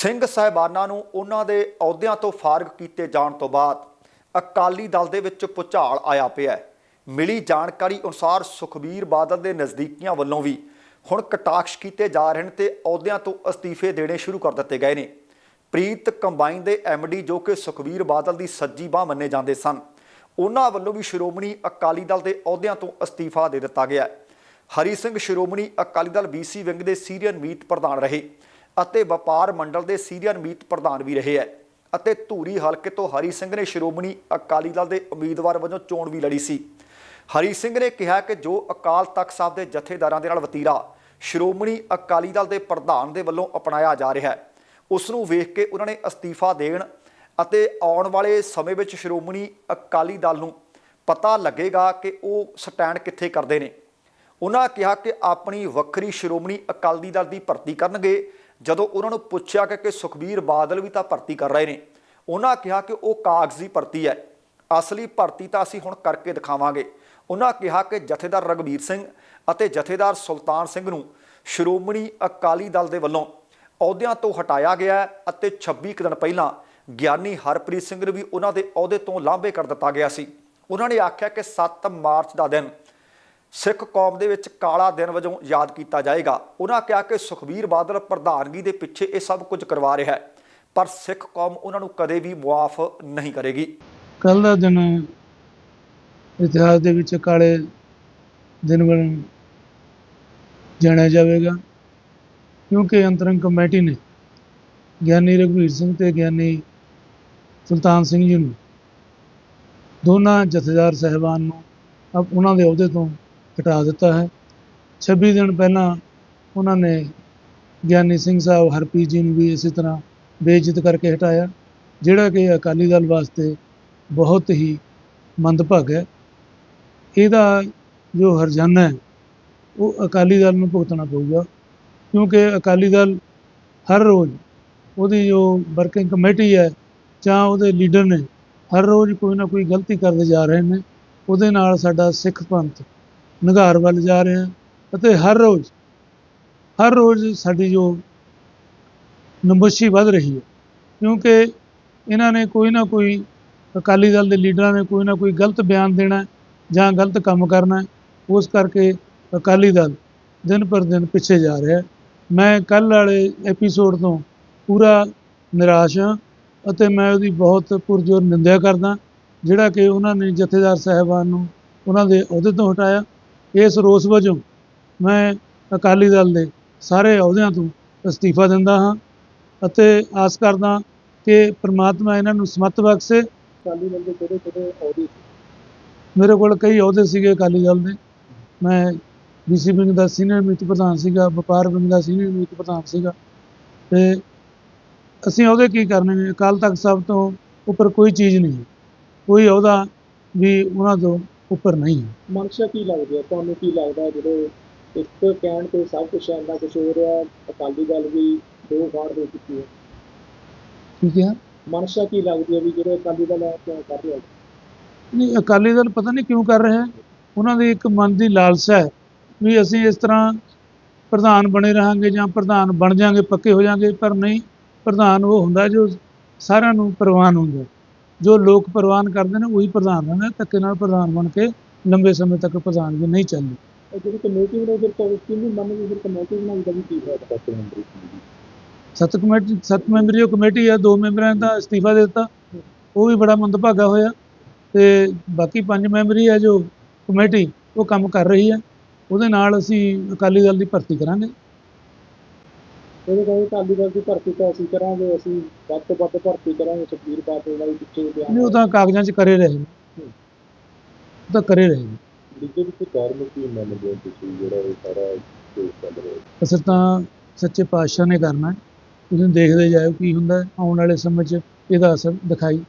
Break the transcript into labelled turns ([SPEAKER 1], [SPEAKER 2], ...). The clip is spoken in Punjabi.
[SPEAKER 1] ਸਿੰਘ ਸਾਹਿਬਾਨਾਂ ਨੂੰ ਉਹਨਾਂ ਦੇ ਅਹੁਦਿਆਂ ਤੋਂ ਫਾਰਗ ਕੀਤੇ ਜਾਣ ਤੋਂ ਬਾਅਦ ਅਕਾਲੀ ਦਲ ਦੇ ਵਿੱਚ ਭੁਚਾਲ ਆਇਆ ਪਿਆ ਹੈ। ਮਿਲੀ ਜਾਣਕਾਰੀ ਅਨੁਸਾਰ ਸੁਖਬੀਰ ਬਾਦਲ ਦੇ ਨਜ਼ਦੀਕੀਆਂ ਵੱਲੋਂ ਵੀ ਹੁਣ ਕਟਾਕਸ਼ ਕੀਤੇ ਜਾ ਰਹੇ ਨੇ ਤੇ ਅਹੁਦਿਆਂ ਤੋਂ ਅਸਤੀਫੇ ਦੇਣੇ ਸ਼ੁਰੂ ਕਰ ਦਿੱਤੇ ਗਏ ਨੇ। ਪ੍ਰੀਤ ਕੰਬਾਈਨ ਦੇ ਐਮਡੀ ਜੋ ਕਿ ਸੁਖਬੀਰ ਬਾਦਲ ਦੀ ਸੱਜੀ ਬਾਹ ਮੰਨੇ ਜਾਂਦੇ ਸਨ, ਉਹਨਾਂ ਵੱਲੋਂ ਵੀ ਸ਼੍ਰੋਮਣੀ ਅਕਾਲੀ ਦਲ ਦੇ ਅਹੁਦਿਆਂ ਤੋਂ ਅਸਤੀਫਾ ਦੇ ਦਿੱਤਾ ਗਿਆ ਹਰੀ ਸਿੰਘ ਸ਼੍ਰੋਮਣੀ ਅਕਾਲੀ ਦਲ ਬੀਸੀ ਵਿੰਗ ਦੇ ਸੀਨੀਅਰ ਮੀਤ ਪ੍ਰਧਾਨ ਰਹੇ। ਅਤੇ ਵਪਾਰ ਮੰਡਲ ਦੇ ਸੀਨੀਅਰ ਮੀਤ ਪ੍ਰਧਾਨ ਵੀ ਰਹੇ ਹੈ ਅਤੇ ਧੂਰੀ ਹਲਕੇ ਤੋਂ ਹਰੀ ਸਿੰਘ ਨੇ ਸ਼੍ਰੋਮਣੀ ਅਕਾਲੀ ਦਲ ਦੇ ਉਮੀਦਵਾਰ ਵਜੋਂ ਚੋਣ ਵੀ ਲੜੀ ਸੀ। ਹਰੀ ਸਿੰਘ ਨੇ ਕਿਹਾ ਕਿ ਜੋ ਅਕਾਲ ਤਖਤ ਸਾਹਿਬ ਦੇ ਜਥੇਦਾਰਾਂ ਦੇ ਨਾਲ ਵਤੀਰਾ ਸ਼੍ਰੋਮਣੀ ਅਕਾਲੀ ਦਲ ਦੇ ਪ੍ਰਧਾਨ ਦੇ ਵੱਲੋਂ ਅਪਣਾਇਆ ਜਾ ਰਿਹਾ ਹੈ, ਉਸ ਨੂੰ ਵੇਖ ਕੇ ਉਹਨਾਂ ਨੇ ਅਸਤੀਫਾ ਦੇਣ ਅਤੇ ਆਉਣ ਵਾਲੇ ਸਮੇਂ ਵਿੱਚ ਸ਼੍ਰੋਮਣੀ ਅਕਾਲੀ ਦਲ ਨੂੰ ਪਤਾ ਲੱਗੇਗਾ ਕਿ ਉਹ ਸਟੈਂਡ ਕਿੱਥੇ ਕਰਦੇ ਨੇ। ਉਹਨਾਂ ਕਿਹਾ ਕਿ ਆਪਣੀ ਵੱਖਰੀ ਸ਼੍ਰੋਮਣੀ ਅਕਾਲੀ ਦਲ ਦੀ ਭਰਤੀ ਕਰਨਗੇ ਜਦੋਂ ਉਹਨਾਂ ਨੂੰ ਪੁੱਛਿਆ ਕਿ ਕਿ ਸੁਖਬੀਰ ਬਾਦਲ ਵੀ ਤਾਂ ਭਰਤੀ ਕਰ ਰਹੇ ਨੇ, ਉਹਨਾਂ ਕਿਹਾ ਕਿ ਉਹ ਕਾਗਜ਼ੀ ਭਰਤੀ ਹੈ। ਅਸਲੀ ਭਰਤੀ ਤਾਂ ਅਸੀਂ ਹੁਣ ਕਰਕੇ ਦਿਖਾਵਾਂਗੇ। ਉਹਨਾਂ ਕਿਹਾ ਕਿ ਜਥੇਦਾਰ ਰਗਵੀਰ ਸਿੰਘ ਅਤੇ ਜਥੇਦਾਰ ਸੁਲਤਾਨ ਸਿੰਘ ਨੂੰ ਸ਼੍ਰੋਮਣੀ ਅਕਾਲੀ ਦਲ ਦੇ ਵੱਲੋਂ ਅਹੁਦਿਆਂ ਤੋਂ ਹਟਾਇਆ ਗਿਆ ਅਤੇ 26 ਕੁ ਦਿਨ ਪਹਿਲਾਂ ਗਿਆਨੀ ਹਰਪ੍ਰੀਤ ਸਿੰਘ ਨੂੰ ਵੀ ਉਹਨਾਂ ਦੇ ਅਹੁਦੇ ਤੋਂ ਲਾਂਭੇ ਕਰ ਦਿੱਤਾ ਗਿਆ ਸੀ। ਉਹਨਾਂ ਨੇ ਆਖਿਆ ਕਿ 7 ਮਾਰਚ ਦਾ ਦਿਨ ਸਿੱਖ ਕੌਮ ਦੇ ਵਿੱਚ ਕਾਲਾ ਦਿਨ ਵਜੋਂ ਯਾਦ ਕੀਤਾ ਜਾਏਗਾ। ਉਹਨਾਂ ਕਿਹਾ ਕਿ ਸੁਖਬੀਰ ਬਾਦਲ ਪ੍ਰਧਾਨਗੀ ਦੇ ਪਿੱਛੇ ਇਹ ਸਭ ਕੁਝ ਕਰਵਾ ਰਿਹਾ ਹੈ, ਪਰ ਸਿੱਖ ਕੌਮ ਉਹਨਾਂ ਨੂੰ ਕਦੇ ਵੀ ਮੁਆਫ ਨਹੀਂ ਕਰੇਗੀ।
[SPEAKER 2] ਕੱਲ ਦਾ ਦਿਨ ਇਤਿਹਾਸ ਦੇ ਵਿੱਚ ਕਾਲੇ ਦਿਨ ਵਜੋਂ ਜਾਣਿਆ ਜਾਵੇਗਾ, ਕਿਉਂਕਿ ਅੰਤਰੰਗ ਕਮੇਟੀ ਨੇ ਗਿਆਨੀ ਰਘਵੀਰ ਸਿੰਘ ਤੇ ਗਿਆਨੀ ਸੁਲਤਾਨ ਸਿੰਘ ਜੀ ਨੂੰ ਦੋਨਾਂ ਜਥੇਦਾਰ ਸਹਿਬਾਨ ਨੂੰ ਉਹਨਾਂ ਦੇ ਅਹੁਦੇ ਤੋਂ ਹਟਾ ਦਿੱਤਾ ਹੈ। 26 ਦਿਨ ਪਹਿਲਾਂ ਉਹਨਾਂ ਨੇ ਗਿਆਨੀ ਸਿੰਘ ਸਾਹਿਬ ਹਰਪ੍ਰੀਤ ਜੀ ਨੂੰ ਵੀ ਇਸੇ ਤਰ੍ਹਾਂ ਬੇਇੱਜ਼ਤ ਕਰਕੇ ਹਟਾਇਆ, ਜਿਹੜਾ ਕਿ ਅਕਾਲੀ ਦਲ ਵਾਸਤੇ ਬਹੁਤ ਹੀ ਮੰਦਭਾਗ ਹੈ। ਇਹਦਾ ਜੋ ਹਰਜਾਨਾ ਹੈ, ਉਹ ਅਕਾਲੀ ਦਲ ਨੂੰ ਭੁਗਤਣਾ ਪਊਗਾ, ਕਿਉਂਕਿ ਅਕਾਲੀ ਦਲ ਹਰ ਰੋਜ਼ ਉਹਦੀ ਜੋ ਵਰਕਿੰਗ ਕਮੇਟੀ ਹੈ ਜਾਂ ਉਹਦੇ ਲੀਡਰ ਨੇ, ਹਰ ਰੋਜ਼ ਕੋਈ ਨਾ ਕੋਈ ਗਲਤੀ ਕਰਦੇ ਜਾ ਰਹੇ ਨੇ। ਉਹਦੇ ਨਾਲ ਸਾਡਾ ਸਿੱਖ ਪੰਥ ਨਿਘਾਰ ਵੱਲ ਜਾ ਰਿਹਾ ਹੈ ਅਤੇ ਹਰ ਰੋਜ਼ ਹਰ ਰੋਜ਼ ਸਾਡੀ ਜੋ ਨਮੋਸ਼ੀ ਵੱਧ ਰਹੀ ਹੈ, ਕਿਉਂਕਿ ਇਹਨਾਂ ਨੇ ਕੋਈ ਨਾ ਕੋਈ ਅਕਾਲੀ ਦਲ ਦੇ ਲੀਡਰਾਂ ਨੇ ਕੋਈ ਨਾ ਕੋਈ ਗਲਤ ਬਿਆਨ ਦੇਣਾ ਜਾਂ ਗਲਤ ਕੰਮ ਕਰਨਾ ਉਸ ਕਰਕੇ ਅਕਾਲੀ ਦਲ ਦਿਨ ਪਰ ਦਿਨ ਪਿੱਛੇ ਜਾ ਰਿਹਾ ਹੈ। ਮੈਂ ਕੱਲ੍ਹ ਵਾਲੇ ਐਪੀਸੋਡ ਤੋਂ ਪੂਰਾ ਨਿਰਾਸ਼ ਹਾਂ ਅਤੇ ਮੈਂ ਉਹਦੀ ਬਹੁਤ ਪੁਰਜੋਰ ਨਿੰਦਿਆ ਕਰਦਾ, ਜਿਹੜਾ ਕਿ ਉਹਨਾਂ ਨੇ ਜਥੇਦਾਰ ਸਾਹਿਬਾਨ ਨੂੰ ਉਹਨਾਂ ਦੇ ਅਹੁਦੇ ਤੋਂ ਹਟਾਇਆ ਇਸ ਰੋਸ ਵਜੋਂ ਮੈਂ ਅਕਾਲੀ ਦਲ ਦੇ ਸਾਰੇ ਅਹੁਦਿਆਂ ਤੋਂ ਅਸਤੀਫਾ ਦਿੰਦਾ ਹਾਂ ਅਤੇ ਆਸ ਕਰਦਾ ਕਿ ਪ੍ਰਮਾਤਮਾ ਇਹਨਾਂ ਨੂੰ ਸਮੱਤ ਬਖਸ਼ੇ।
[SPEAKER 3] ਅਕਾਲੀ ਦਲ ਦੇ ਕਿਹੜੇ ਕਿਹੜੇ ਅਹੁਦੇ
[SPEAKER 2] ਮੇਰੇ ਕੋਲ ਕਈ ਅਹੁਦੇ ਸੀਗੇ ਅਕਾਲੀ ਦਲ ਦੇ। ਮੈਂ ਬੀਸੀ ਵਿੰਗ ਦਾ ਸੀਨੀਅਰ ਮੀਤ ਪ੍ਰਧਾਨ ਸੀਗਾ ਵਪਾਰ ਵਿੰਗ ਦਾ ਸੀਨੀਅਰ ਮੀਤ ਪ੍ਰਧਾਨ ਸੀਗਾ। ਤੇ ਅਸੀਂ ਅਹੁਦੇ ਕੀ ਕਰਨੇ ਨੇ? ਅਕਾਲ ਤਖਤ ਸਾਹਿਬ ਤੋਂ ਉੱਪਰ ਕੋਈ ਚੀਜ਼ ਨਹੀਂ ਕੋਈ ਅਹੁਦਾ ਵੀ ਉਹਨਾਂ ਤੋਂ ਉੱਪਰ ਨਹੀਂ। ਹੈ
[SPEAKER 3] ਮਨਸ਼ਾ ਕੀ ਲੱਗਦੀ ਹੈ? ਤੁਹਾਨੂੰ ਕੀ ਲੱਗਦਾ ਹੈ ਜਦੋਂ ਇੱਕ ਕਹਿਣ ਤੇ ਸਭ ਕੁਝ ਇੰਨਾ ਕੁਝ ਹੋ ਰਿਹਾ ਅਕਾਲੀ ਦਲ ਵੀ ਦੋ ਵਾਰ ਹੋ ਚੁੱਕੀ ਹੈ।
[SPEAKER 2] ਠੀਕ ਹੈ
[SPEAKER 3] ਮਨਸ਼ਾ ਕੀ ਲੱਗਦੀ ਹੈ ਵੀ ਜਿਹੜੇ ਅਕਾਲੀ ਦਲ ਹੈ ਕਿਉਂ ਕਰ ਰਿਹਾ
[SPEAKER 2] ਨਹੀਂ ਅਕਾਲੀ ਦਲ ਪਤਾ ਨਹੀਂ ਕਿਉਂ ਕਰ ਰਿਹਾ ਹੈ। ਉਹਨਾਂ ਦੀ ਇੱਕ ਮਨ ਦੀ ਲਾਲਸਾ ਹੈ ਵੀ ਅਸੀਂ ਇਸ ਤਰ੍ਹਾਂ ਪ੍ਰਧਾਨ ਬਣੇ ਰਹਾਂਗੇ ਜਾਂ ਪ੍ਰਧਾਨ ਬਣ ਜਾਾਂਗੇ ਪੱਕੇ ਹੋ ਜਾਾਂਗੇ ਪਰ ਨਹੀਂ ਪ੍ਰਧਾਨ ਉਹ ਹੁੰਦਾ ਜੋ ਸਾਰਿਆਂ ਨੂੰ ਪ੍ਰਵਾਨ ਹੁੰਦਾ ਜੋ ਲੋਕ ਪ੍ਰਵਾਨ ਕਰਦੇ ਨੇ ਉਹੀ ਪ੍ਰਧਾਨ ਰਹਿੰਦਾ ਧੱਕੇ ਨਾਲ ਪ੍ਰਧਾਨ ਬਣ ਕੇ ਲੰਬੇ ਸਮੇਂ ਤੱਕ ਪ੍ਰਧਾਨਗੀ ਨਹੀਂ ਚੱਲਦੀ।
[SPEAKER 3] ਇਹ ਜਿਹੜੀ ਕਮੇਟੀ ਬਣਾਈ ਫਿਰ ਤਾਂ ਕਿੰਨੀ ਮੰਨ ਵੀ ਫਿਰ ਕਮੇਟੀ ਬਣਾਈ ਦਾ ਵੀ ਕੀ ਫਾਇਦਾ? ਕਰਦੇ ਮੈਂਬਰੀ
[SPEAKER 2] ਸੱਤ ਕਮੇਟੀ ਸੱਤ ਮੈਂਬਰੀ ਜੋ ਕਮੇਟੀ ਹੈ ਦੋ ਮੈਂਬਰਾਂ ਦਾ ਅਸਤੀਫਾ ਦੇ ਦਿੱਤਾ। ਉਹ ਵੀ ਬੜਾ ਮੰਦਭਾਗਾ ਹੋਇਆ। ਤੇ ਬਾਕੀ ਪੰਜ ਮੈਂਬਰੀ ਹੈ ਜੋ ਕਮੇਟੀ ਉਹ ਕੰਮ ਕਰ ਰਹੀ ਹੈ ਉਹਦੇ ਨਾਲ ਅਸੀਂ ਅਕਾਲੀ ਦਲ ਦੀ ਭਰਤੀ ਕਰਾਂਗੇ।
[SPEAKER 3] ਉਹਦੇ ਕਹਿੰਦੇ ਅਕਾਲੀ ਦਲ ਦੀ ਭਰਤੀ ਤਾਂ ਅਸੀਂ ਕਰਾਂਗੇ ਅਸੀਂ ਵੱਧ ਤੋਂ ਵੱਧ ਭਰਤੀ ਕਰਾਂਗੇ ਸੁਖਬੀਰ ਬਾਦਲ ਦਾ ਵੀ ਪਿੱਛੇ ਬਿਆਨ
[SPEAKER 2] ਨਹੀਂ ਉਹ ਤਾਂ ਕਾਗਜ਼ਾਂ 'ਚ ਕਰੇ ਰਹੇ ਨੇ। ਉਹ ਤਾਂ ਕਰੇ ਰਹੇ ਨੇ।
[SPEAKER 3] ਬੀਜੇਪੀ ਦੀ ਕਾਰਨ ਕੀ ਮੰਨਦੇ ਹੋ ਤੁਸੀਂ ਜਿਹੜਾ ਇਹ ਸਾਰਾ ਕੇਸ ਚੱਲ ਰਿਹਾ
[SPEAKER 2] ਅਸਰ ਤਾਂ ਸੱਚੇ ਪਾਤਸ਼ਾਹ ਨੇ ਕਰਨਾ ਹੈ। ਤੁਸੀਂ ਦੇਖਦੇ ਜਾਓ ਕੀ ਹੁੰਦਾ। ਆਉਣ ਵਾਲੇ ਸਮੇਂ 'ਚ ਇਹਦਾ ਅਸਰ ਦਿਖਾਈ